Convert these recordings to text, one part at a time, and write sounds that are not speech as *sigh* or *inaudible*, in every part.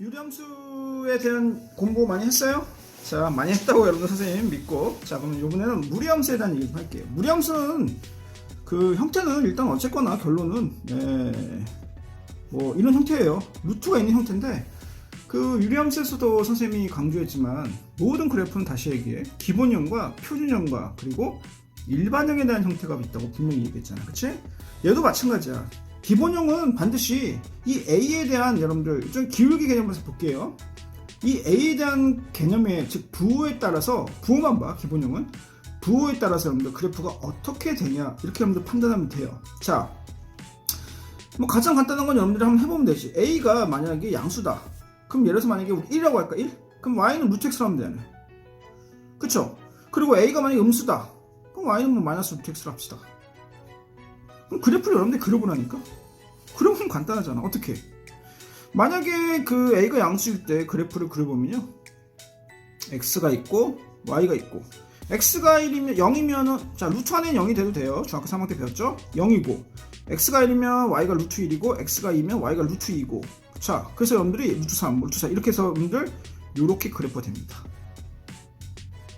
유리함수에 대한 공부 많이 했어요? 자, 많이 했다고 여러분들 선생님 믿고. 자, 그럼 이번에는 무리함수에 대한 얘기 좀 할게요. 무리함수는 그 형태는 일단 어쨌거나 결론은 예, 뭐 이런 형태예요. 루트가 있는 형태인데 그 유리함수에서도 선생님이 강조했지만 모든 그래프는 다시 얘기해 기본형과 표준형과 그리고 일반형에 대한 형태가 있다고 분명히 얘기했잖아. 그치? 얘도 마찬가지야. 기본형은 반드시 이 A에 대한 여러분들 좀 기울기 개념에서 볼게요. 이 A에 대한 개념에 즉 부호에 따라서 부호만 봐 기본형은 부호에 따라서 여러분들 그래프가 어떻게 되냐 이렇게 여러분들 판단하면 돼요. 자, 뭐 가장 간단한 건 여러분들이 한번 해보면 되지. A가 만약에 양수다. 그럼 예를 들어서 만약에 우리 1이라고 할까 1? 그럼 Y는 루트 X로 하면 되네. 그쵸? 그리고 A가 만약에 음수다. 그럼 Y는 뭐 마이너스 루트 X로 합시다. 그럼 그래프를 여러분들이 그려보라니까? 그러면 간단하잖아. 어떻게? 만약에 그 A가 양수일 때 그래프를 그려보면요. X가 있고 Y가 있고 X가 1이면 0이면은 자 루트 안에 0이 돼도 돼요. 중학교 3학년 때 배웠죠? 0이고 X가 1이면 Y가 루트 1이고 X가 2면 Y가 루트 2고 자 그래서 여러분들이 루트 3, 루트 4 이렇게 해서 여러분들 이렇게 그래프가 됩니다.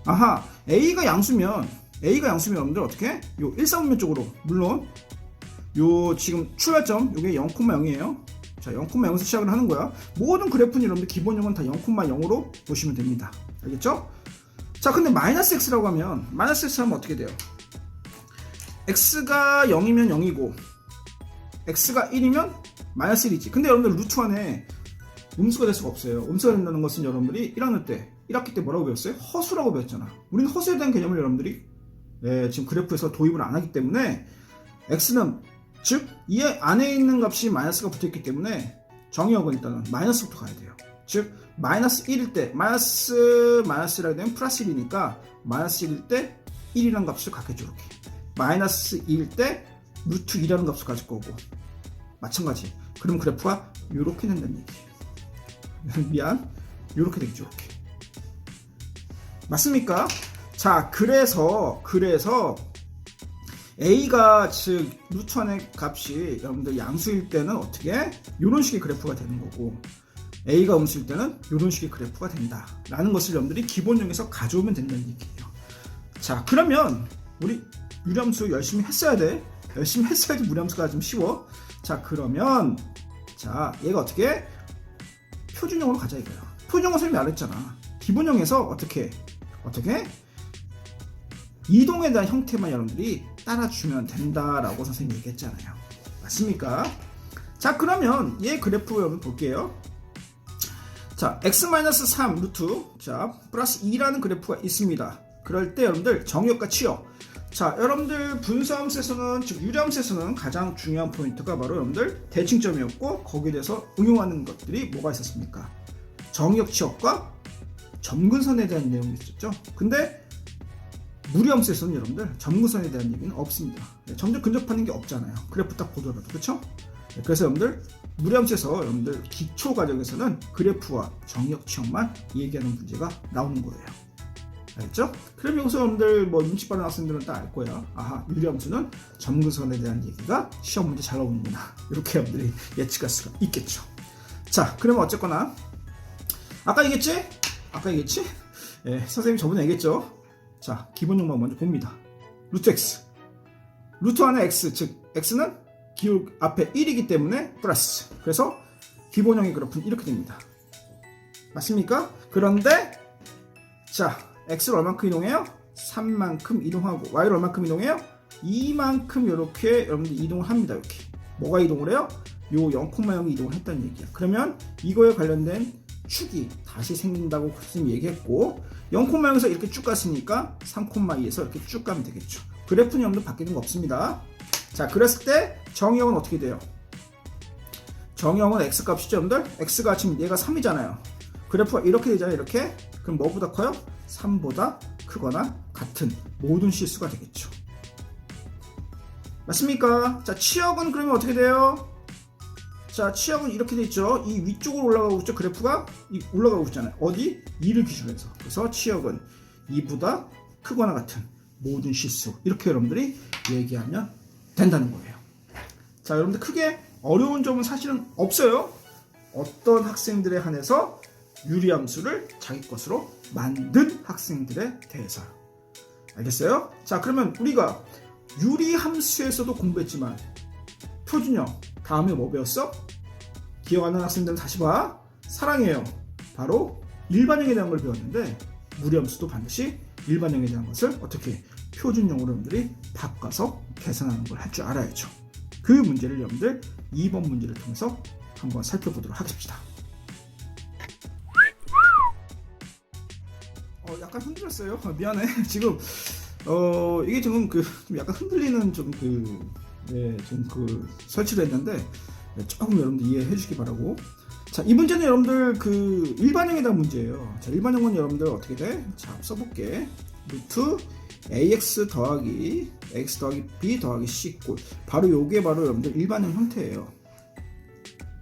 아하 A가 양수면 A가 양수면 여러분들 어떻게? 요 1사분면 쪽으로 물론 요 지금 출발점 요게 0,0이에요. 자 0,0에서 시작을 하는 거야. 모든 그래프는 여러분들 기본형은 다 0,0으로 보시면 됩니다. 알겠죠? 자 근데 마이너스 x라고 하면 마이너스 x 하면 어떻게 돼요? x가 0이면 0이고 x가 1이면 마이너스 1이지. 근데 여러분들 루트 안에 음수가 될 수가 없어요. 음수가 된다는 것은 여러분들이 1학년 때 1학기 때 뭐라고 배웠어요? 허수라고 배웠잖아. 우리는 허수에 대한 개념을 여러분들이 네, 지금 그래프에서 도입을 안 하기 때문에 x는 즉 이 안에 있는 값이 마이너스가 붙어있기 때문에 정의역은 일단은 마이너스부터 가야 돼요. 즉 마이너스 1일 때 마이너스 마이너스라 되면 플러스 1이니까 마이너스 1일 때 1이라는 값을 갖겠죠 이렇게 마이너스 2일 때 루트 2라는 값을 가질 거고. 마찬가지. 그럼 그래프가 이렇게 된다는 얘기예요 *laughs* 미안. 이렇게 되겠죠 이렇게. 맞습니까? 자 그래서 그래서 A가 즉 안의 값이 여러분들 양수일 때는 어떻게? 이런 식의 그래프가 되는 거고 A가 음수일 때는 이런 식의 그래프가 된다 라는 것을 여러분들이 기본형에서 가져오면 된다는 얘기예요. 자 그러면 우리 유리함수 열심히 했어야 돼. 열심히 했어야지 무리함수가 좀 쉬워. 자 그러면 자 얘가 어떻게? 표준형으로 가자 이거야. 표준형은 선생님이 알았잖아. 기본형에서 어떻게? 어떻게? 이동에 대한 형태만 여러분들이 따라주면 된다라고 선생님이 얘기했잖아요 맞습니까? 자 그러면 얘 그래프 여러분 볼게요 자, x-3 루트, 자, 플러스 2라는 그래프가 있습니다. 그럴 때 여러분들 정역과 치역. 자, 여러분들 분수함수에서는, 즉 유리함수에서는 가장 중요한 포인트가 바로 여러분들 대칭점이었고, 거기에 대해서 응용하는 것들이 뭐가 있었습니까? 정역 치역과 점근선에 대한 내용이 있었죠. 근데 무리함수에서는 여러분들 점근선에 대한 얘기는 없습니다. 네, 점점 근접하는 게 없잖아요. 그래프 딱 보더라도, 그렇죠? 그래서 여러분들 무리함수에서 여러분들 기초 과정에서는 그래프와 정역 치역만 얘기하는 문제가 나오는 거예요. 알겠죠? 그럼 여기서 여러분들 뭐 눈치 빠른 학생들은 다 알 거야. 아하, 유리함수는 점근선에 대한 얘기가 시험 문제 잘 나오는구나. 이렇게 여러분들이 예측할 수가 있겠죠. 자, 그러면 어쨌거나 아까 얘기했지? 아까 얘기했지? 예, 선생님 저번에 얘기했죠? 자, 기본형만 먼저 봅니다. 루트 x. 루트 안에 x, 즉 x는 기울 앞에 1이기 때문에 플러스. 그래서 기본형의 그래프는 이렇게 됩니다. 맞습니까? 그런데 자, x를 얼만큼 이동해요? 3만큼 이동하고 y를 얼만큼 이동해요? 2만큼 이렇게 여러분들 이동을 합니다. 이렇게. 뭐가 이동을 해요? 요 0,0이 이동을 했다는 얘기야. 그러면 이거에 관련된 축이 다시 생긴다고 선생님이 얘기했고 0,0에서 이렇게 쭉 갔으니까 3,2에서 이렇게 쭉 가면 되겠죠. 그래프는 여러분들 바뀌는 거 없습니다. 자, 그랬을 때 정의형은 어떻게 돼요? 정의형은 x값이죠, 여러분들? x가 지금 얘가 3이잖아요. 그래프가 이렇게 되잖아요, 이렇게. 그럼 뭐보다 커요? 3보다 크거나 같은 모든 실수가 되겠죠. 맞습니까? 자, 치역은 그러면 어떻게 돼요? 자, 치역은 이렇게 돼 있죠. 이 위쪽으로 올라가고 있죠. 그래프가 이 올라가고 있잖아요. 어디? 2를 기준으로 해서. 그래서 치역은 2보다 크거나 같은 모든 실수. 이렇게 여러분들이 얘기하면 된다는 거예요. 자, 여러분들 크게 어려운 점은 사실은 없어요. 어떤 학생들에 한해서 유리함수를 자기 것으로 만든 학생들에 대해서. 알겠어요? 자, 그러면 우리가 유리함수에서도 공부했지만 표준형 다음에 뭐 배웠어? 기억하는 학생들은 다시 봐. 사랑해요. 바로 일반형에 대한 걸 배웠는데 무리함수도 반드시 일반형에 대한 것을 어떻게 표준형으로 여러분들이 바꿔서 계산하는 걸 할 줄 알아야죠. 그 문제를 여러분들 2번 문제를 통해서 한번 살펴보도록 하겠습니다. 어, 약간 흔들렸어요. 아, *laughs* 미안해. *laughs* 지금 어 이게 지금 그 좀 약간 흔들리는 좀그 네, 좀그 설치를 했는데 네, 조금 여러분들 이해해 주시기 바라고. 자, 이 문제는 여러분들 그 일반형에 대한 문제예요. 자, 일반형은 여러분들 어떻게 돼? 자, 써볼게. 루트 ax 더하기 x 더하기 b 더하기 c 꼴. 바로 요게 바로 여러분들 일반형 형태예요.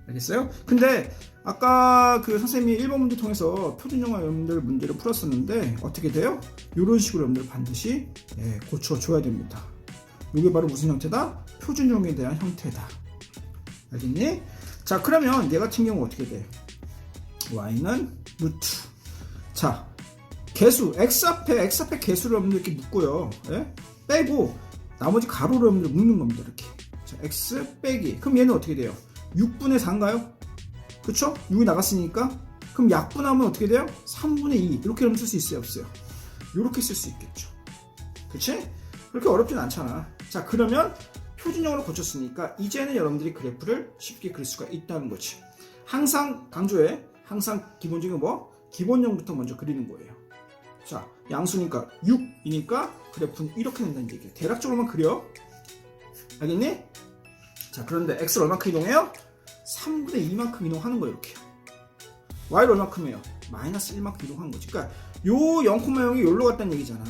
알겠어요? 근데 아까 그 선생님이 1번 문제 통해서 표준형화 여러분들 문제를 풀었었는데 어떻게 돼요? 이런 식으로 여러분들 반드시 예, 고쳐줘야 됩니다. 이게 바로 무슨 형태다? 표준형에 대한 형태다. 알겠니? 자 그러면 얘 같은 경우 어떻게 돼? y는 루트 자 개수 x 앞에 x 앞에 개수를 여러분들 이렇게 묶고요 예? 빼고 나머지 가로를 여러분들 묶는 겁니다 이렇게 자 x 빼기 그럼 얘는 어떻게 돼요? 6분의 4인가요? 그쵸? 6이 나갔으니까 그럼 약분하면 어떻게 돼요? 3분의 2 이렇게 여러분 쓸수 있어요 없어요? 이렇게 쓸 수 있겠죠 그치? 그렇게 어렵진 않잖아 자 그러면 표준형으로 고쳤으니까 이제는 여러분들이 그래프를 쉽게 그릴 수가 있다는 거지. 항상 강조해. 항상 기본적인 뭐? 기본형부터 먼저 그리는 거예요. 자, 양수니까 6이니까 그래프는 이렇게 된다는 얘기예요. 대략적으로만 그려. 알겠니? 자, 그런데 x를 얼마큼 이동해요? 3분의 2만큼 이동하는 거예요, 이렇게. y를 얼마큼 해요? 마이너스 1만큼 이동하는 거지. 그러니까 요 0,0이 여기로 갔다는 얘기잖아.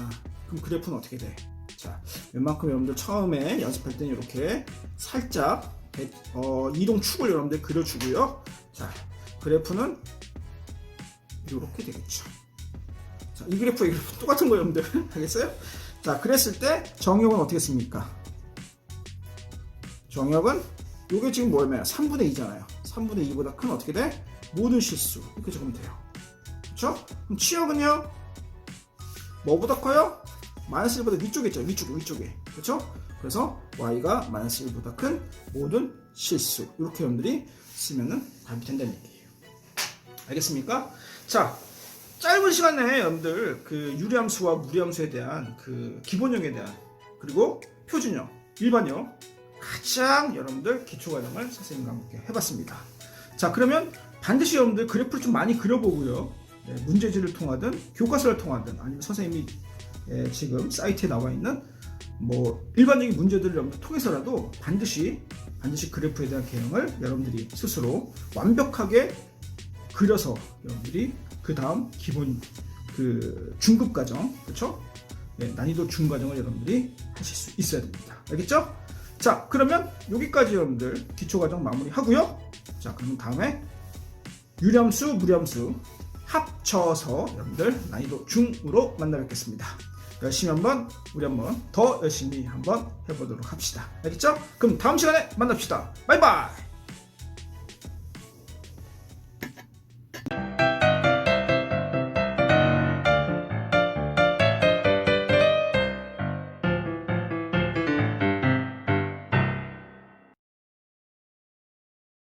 그럼 그래프는 어떻게 돼? 자, 웬만큼 여러분들 처음에 연습할 때는 이렇게 살짝 배- 어, 이동 축을 여러분들 그려주고요. 자, 그래프는 이렇게 되겠죠. 자, 이 그래프, 이 그래프 똑같은 거예요, 여러분들. *laughs* 알겠어요? 자, 그랬을 때 정역은 어떻게 씁니까? 정역은 이게 지금 뭐냐면 3분의 2잖아요. 3분의 2보다 큰 어떻게 돼? 모든 실수 이렇게 적으면 돼요. 그렇죠? 그럼 치역은요? 뭐보다 커요? 마이너스 1보다 위쪽에 있죠. 위쪽에, 위쪽에. 그렇죠? 그래서 y가 마이너스 1보다 큰 모든 실수. 이렇게 여러분들이 쓰면은 답이 된다는 얘기예요. 알겠습니까? 자, 짧은 시간 내에 여러분들 그 유리함수와 무리함수에 대한 그 기본형에 대한 그리고 표준형, 일반형 가장 여러분들 기초 과정을 선생님과 함께 해봤습니다. 자, 그러면 반드시 여러분들 그래프를 좀 많이 그려보고요. 네, 문제지를 통하든 교과서를 통하든 아니면 선생님이 예, 지금 사이트에 나와 있는 뭐 일반적인 문제들을 통해서라도 반드시 반드시 그래프에 대한 개형을 여러분들이 스스로 완벽하게 그려서 여러분들이 그 다음 기본 그 중급 과정 그렇죠? 예, 난이도 중 과정을 여러분들이 하실 수 있어야 됩니다. 알겠죠? 자 그러면 여기까지 여러분들 기초 과정 마무리하고요. 자 그러면 다음에 유리함수 무리함수 합쳐서 여러분들 난이도 중으로 만나 뵙겠습니다. 열심히 한번 우리 한번 더 열심히 한번 해보도록 합시다. 알겠죠? 그럼 다음 시간에 만납시다. 바이바이.